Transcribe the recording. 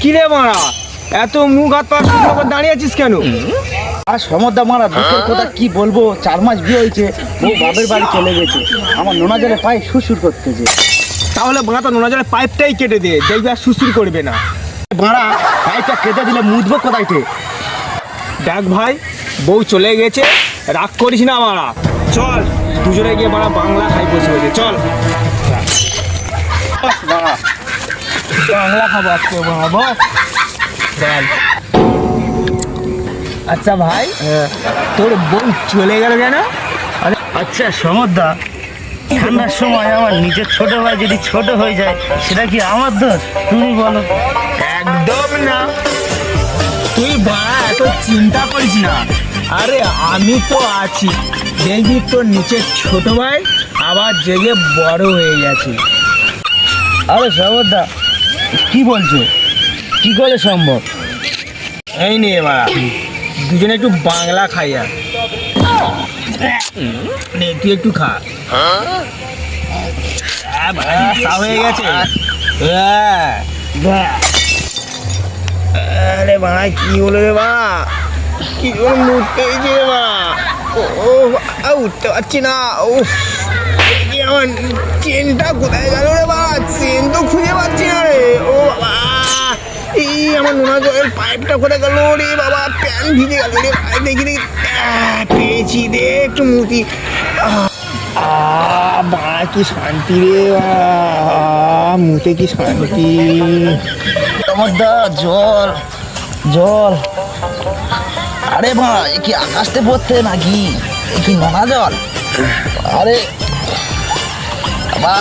কিরে মারা? এত মুখ হাত পা শুকনো করে দাঁড়িয়ে আছিস কেন? আর সমদ্দা মারা দুঃখের কথা কি বলব? চার মাস বিয়ে হয়েছে ও বাপের বাড়ি চলে গেছে। আমার নোনা জলে পায়ে সুসুর করতেছে। তাহলে বাঁড়া তো নোনা জলের পাইপটাই কেটে দে দেখবি আর সুসুর করবে না। মারা পাইপটা কেটে দিলে মুদবো কোথায় থেকে? দেখ ভাই বউ চলে গেছে রাগ করিস না মারা। চল দুজনে গিয়ে মারা বাংলা খাই বসে হয়েছে চল। মারা বাংলা খাব আজকে বস চল আচ্ছা ভাই তোর বউ চলে গেল কেন? আচ্ছা সমদ্দা ঠান্ডার সময় আমার নিজের ছোট ভাই যদি ছোট হয়ে যায় সেটা কি আমার দোষ? তুমি বলো। একদম না। তুই বাড়া এত চিন্তা করিস না। আরে আমি তো আছি। দেখবি তোর নিচের ছোট ভাই আবার জেগে বড় হয়ে গেছে। আরে সমদ্দা কি বলছো? কি করে সম্ভব? এই নিয়ে মারা দুজনে একটু বাংলা খাই আর। তুই একটু খা। হ্যাঁ, হয়ে গেছে। হ্যাঁ। আরে ভাই কি হলো রে বা কি করে মুখ পেয়েছে বা ও, উঠতে পারছি না। ও আমার চেনটা কোথায় গেল রে বা আমার নোনা জলের পাইপটা কোথায় গেল রে বাবা, প্যান ভিজে গেল রে ভাই, দেখি দেখি। পেয়েছি দে একটু মুতি। বা কি শান্তি রে মুতে কি শান্তি। জল জল। আরে ভাই, কি আকাশতে পড়তে নাকি? কি নোনা জল? আরে বাবা